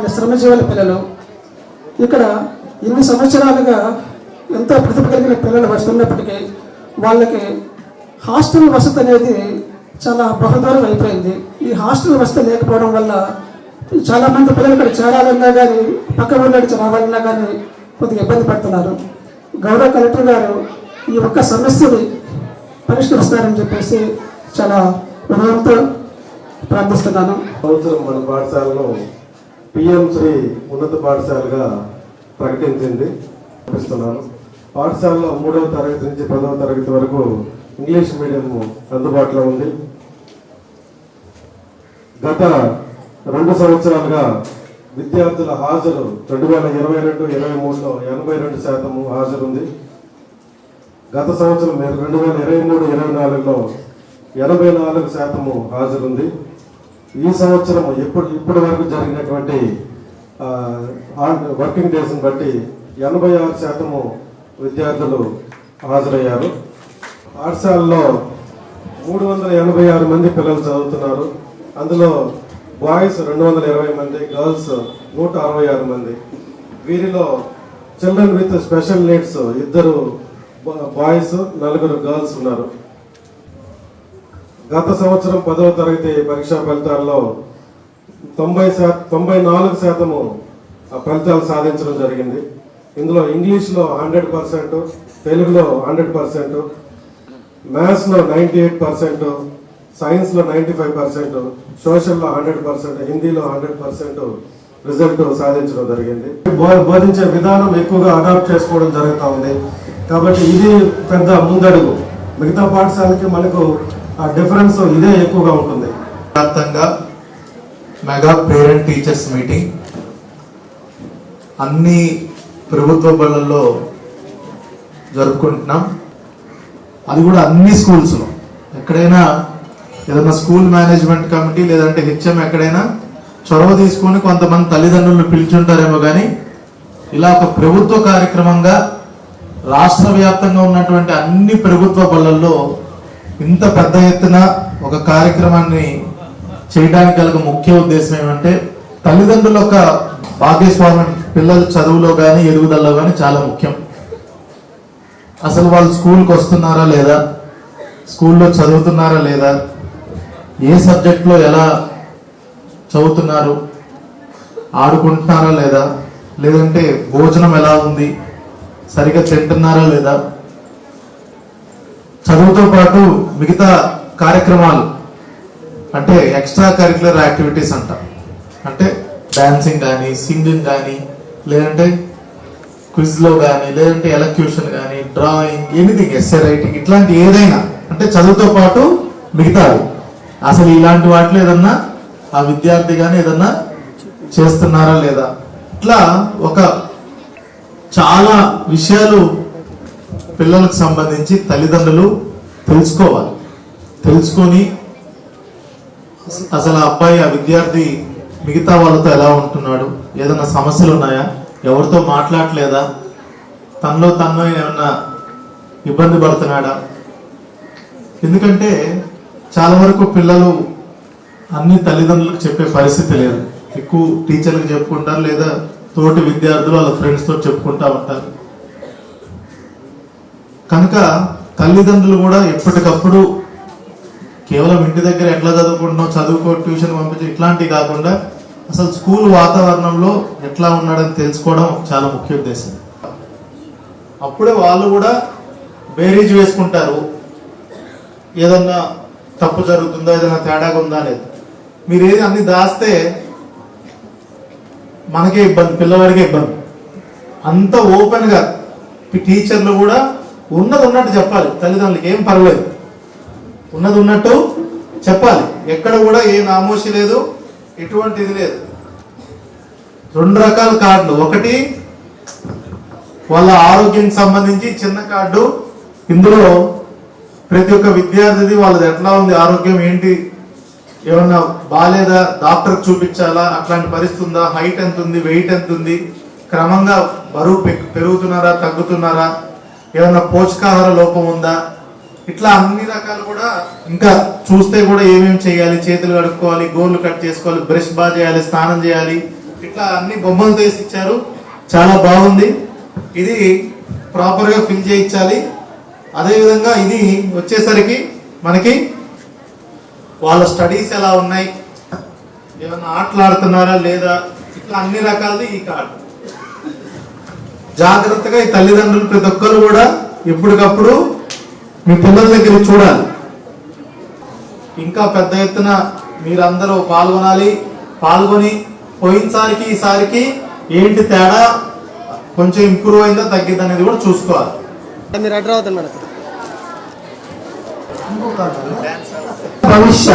ఉన్నటువంటి శ్రమజీవుల పిల్లలు. ఇక్కడ ఇన్ని సంవత్సరాలుగా ఎంతో ప్రతిభ కలిగిన పిల్లలు వస్తున్నప్పటికీ వాళ్ళకి హాస్టల్ వసతి అనేది చాలా బహుదూరం అయిపోయింది. ఈ హాస్టల్ వసతి లేకపోవడం వల్ల చాలామంది పిల్లలు ఇక్కడ చేరాలన్నా కానీ పక్క ఊళ్ళో రావాలన్నా కానీ కొద్దిగా ఇబ్బంది పడుతున్నారు. గౌరవ కలెక్టర్ గారు ఈ ఒక్క సమస్యని పరిష్కరిస్తారని చెప్పేసి చాలా హృదయంతో ప్రార్థిస్తున్నాను. సంవత్సరం మన పాఠశాలను పిఎం శ్రీ ఉన్నత పాఠశాలగా ప్రకటించింది. చూపిస్తున్నాను పాఠశాలలో మూడవ తరగతి నుంచి పదవ తరగతి వరకు ఇంగ్లీష్ మీడియం అందుబాటులో ఉంది. గత రెండు సంవత్సరాలుగా విద్యార్థుల హాజరు రెండు వేల ఇరవై రెండు ఇరవై మూడులో ఎనభై రెండు శాతము హాజరు ఉంది గత సంవత్సరం రెండు వేల ఇరవై మూడు ఇరవై నాలుగులో ఎనభై నాలుగు శాతము హాజరుంది. ఈ సంవత్సరం ఇప్పుడు ఇప్పటి వరకు జరిగినటువంటి ఆ, వర్కింగ్ డేస్ని బట్టి ఎనభై ఆరు శాతము విద్యార్థులు హాజరయ్యారు. పాఠశాలలో మూడు వందల ఎనభై ఆరు మంది పిల్లలు చదువుతున్నారు. అందులో బాయ్స్ రెండు వందల ఇరవై మంది గర్ల్స్ నూట అరవై ఆరు మంది. వీరిలో చిల్డ్రన్ విత్ స్పెషల్ నీడ్స్ ఇద్దరు బాయ్స్ నలుగురు గర్ల్స్ ఉన్నారు. గత సంవత్సరం పదవ తరగతి పరీక్షా ఫలితాల్లో తొంభై శాతం తొంభై నాలుగు శాతము ఆ ఫలితాలు సాధించడం జరిగింది. ఇందులో ఇంగ్లీష్లో హండ్రెడ్ పర్సెంట్ తెలుగులో హండ్రెడ్ పర్సెంట్ మ్యాథ్స్లో నైంటీ ఎయిట్ పర్సెంట్ సైన్స్లో నైంటీ ఫైవ్ పర్సెంట్ సోషల్లో హండ్రెడ్ పర్సెంట్ హిందీలో హండ్రెడ్ పర్సెంట్ రిజల్ట్ సాధించడం జరిగింది. బో- బోధించే విధానం ఎక్కువగా అడాప్ట్ చేసుకోవడం జరుగుతూ ఉంది. కాబట్టి ఇది పెద్ద ముందడుగు. మిగతా పాఠశాలకి మనకు డిఫరెన్స్ ఇదే ఎక్కువగా ఉంటుంది. వ్యాప్తంగా మెగా పేరెంట్ టీచర్స్ మీటింగ్. అన్ని ప్రభుత్వ బళ్ళల్లో జరుపుకుంటున్నాం. అది కూడా అన్ని స్కూల్స్లో. ఎక్కడైనా ఏదైనా స్కూల్ మేనేజ్మెంట్ కమిటీ లేదంటే హెచ్ఎం ఎక్కడైనా చొరవ తీసుకొని కొంతమంది తల్లిదండ్రులను పిలుచుంటారేమో కానీ ఇలా ఒక ప్రభుత్వ కార్యక్రమంగా రాష్ట్ర వ్యాప్తంగా ఉన్నటువంటి అన్ని ప్రభుత్వ బళ్ళల్లో ఇంత పెద్ద ఎత్తున ఒక కార్యక్రమాన్ని చేయడానికి గల ముఖ్య ఉద్దేశం ఏమంటే తల్లిదండ్రుల యొక్క భాగస్వామ్యం పిల్లల చదువులో కానీ ఎదుగుదలలో కానీ చాలా ముఖ్యం. అసలు వాళ్ళు స్కూల్కి వస్తున్నారా లేదా? స్కూల్లో చదువుతున్నారా లేదా? ఏ సబ్జెక్ట్లో ఎలా చదువుతున్నారు? ఆడుకుంటున్నారా లేదా? లేదంటే భోజనం ఎలా ఉంది? సరిగ్గా తింటున్నారా లేదా? చదువుతో పాటు మిగతా కార్యక్రమాలు అంటే ఎక్స్ట్రా కరిక్యులర్ యాక్టివిటీస్ అంట. అంటే డాన్సింగ్ కానీ సింగింగ్ కానీ లేదంటే క్విజ్లో కానీ లేదంటే ఎలక్యూషన్ కానీ డ్రాయింగ్ ఎనీథింగ్ ఎస్ఏ రైటింగ్ ఇట్లాంటి ఏదైనా అంటే చదువుతో పాటు మిగతావి. అసలు ఇలాంటి వాటిలో ఏదన్నా ఆ విద్యార్థి కానీ ఏదన్నా చేస్తున్నారా లేదా? ఇట్లా ఒక చాలా విషయాలు పిల్లలకు సంబంధించి తల్లిదండ్రులు తెలుసుకోవాలి. తెలుసుకొని అసలు ఆ అబ్బాయి ఆ విద్యార్థి మిగతా వాళ్ళతో ఎలా ఉంటున్నాడు ఏదైనా సమస్యలు ఉన్నాయా ఎవరితో మాట్లాడలేదా తనలో తను ఏమన్నా ఇబ్బంది పడుతున్నాడా? ఎందుకంటే చాలా వరకు పిల్లలు అన్ని తల్లిదండ్రులకు చెప్పే పరిస్థితి లేదు. ఎక్కువ టీచర్లకు చెప్పుకుంటారు లేదా తోటి విద్యార్థులు వాళ్ళ ఫ్రెండ్స్తో చెప్పుకుంటా ఉంటారు. కనుక తల్లిదండ్రులు కూడా ఎప్పటికప్పుడు కేవలం ఇంటి దగ్గర ఎట్లా చదువుకుంటున్నావు చదువుకో ట్యూషన్ పంపించి ఇట్లాంటివి కాకుండా అసలు స్కూల్ వాతావరణంలో ఎట్లా ఉన్నాడని తెలుసుకోవడం చాలా ముఖ్య ఉద్దేశం. అప్పుడే వాళ్ళు కూడా బేరీజ్ వేసుకుంటారు. ఏదన్నా తప్పు జరుగుతుందా ఏదైనా తేడాగా ఉందా అనేది. మీరు ఏది అన్ని దాస్తే మనకే ఇబ్బంది పిల్లవాడికే ఇబ్బంది. అంత ఓపెన్గా టీచర్లు కూడా ఉన్నది ఉన్నట్టు చెప్పాలి. తల్లిదండ్రులకి ఏం పర్లేదు ఉన్నది ఉన్నట్టు చెప్పాలి. ఎక్కడ కూడా ఏ నామోషి లేదు ఎటువంటిది లేదు. రెండు రకాల కార్డులు. ఒకటి వాళ్ళ ఆరోగ్యానికి సంబంధించి చిన్న కార్డు. ఇందులో ప్రతి ఒక్క విద్యార్థిది వాళ్ళది ఎట్లా ఉంది ఆరోగ్యం ఏంటి ఏమన్నా బాగాలేదా డాక్టర్ చూపించాలా అట్లాంటి పరిస్థితి ఉందా హైట్ ఎంత ఉంది వెయిట్ ఎంత ఉంది క్రమంగా బరువు పె- పెరుగుతున్నారా తగ్గుతున్నారా ఏమన్నా పోషకాహార లోపం ఉందా? ఇట్లా అన్ని రకాలు కూడా ఇంకా చూస్తే కూడా ఏమేమి చేయాలి? చేతులు కడుక్కోవాలి గోర్లు కట్ చేసుకోవాలి బ్రష్ బాగా చేయాలి స్నానం చేయాలి. ఇట్లా అన్ని బొమ్మలు తీసి ఇచ్చారు చాలా బాగుంది. ఇది ప్రాపర్గా ఫిల్ చేయించాలి అదేవిధంగా ఇది వచ్చేసరికి మనకి వాళ్ళ స్టడీస్ ఎలా ఉన్నాయి? ఏమైనా ఆటలు ఆడుతున్నారా లేదా? ఇట్లా అన్ని రకాలది ఈ కార్డు. జాగ్రత్తగా ఈ తల్లిదండ్రులు ప్రతి ఒక్కరు కూడా ఎప్పటికప్పుడు మీ పిల్లల దగ్గర చూడాలి. ఇంకా పెద్ద ఎత్తున మీరందరూ పాల్గొనాలి. పాల్గొని పోయినసారికి ఈసారికి ఏంటి తేడా? కొంచెం ఇంప్రూవ్ అయిందా తగ్గిందా అనేది కూడా చూసుకోవాలి. మీరు అడ్ర అవుతుంది మేడం. భవిష్య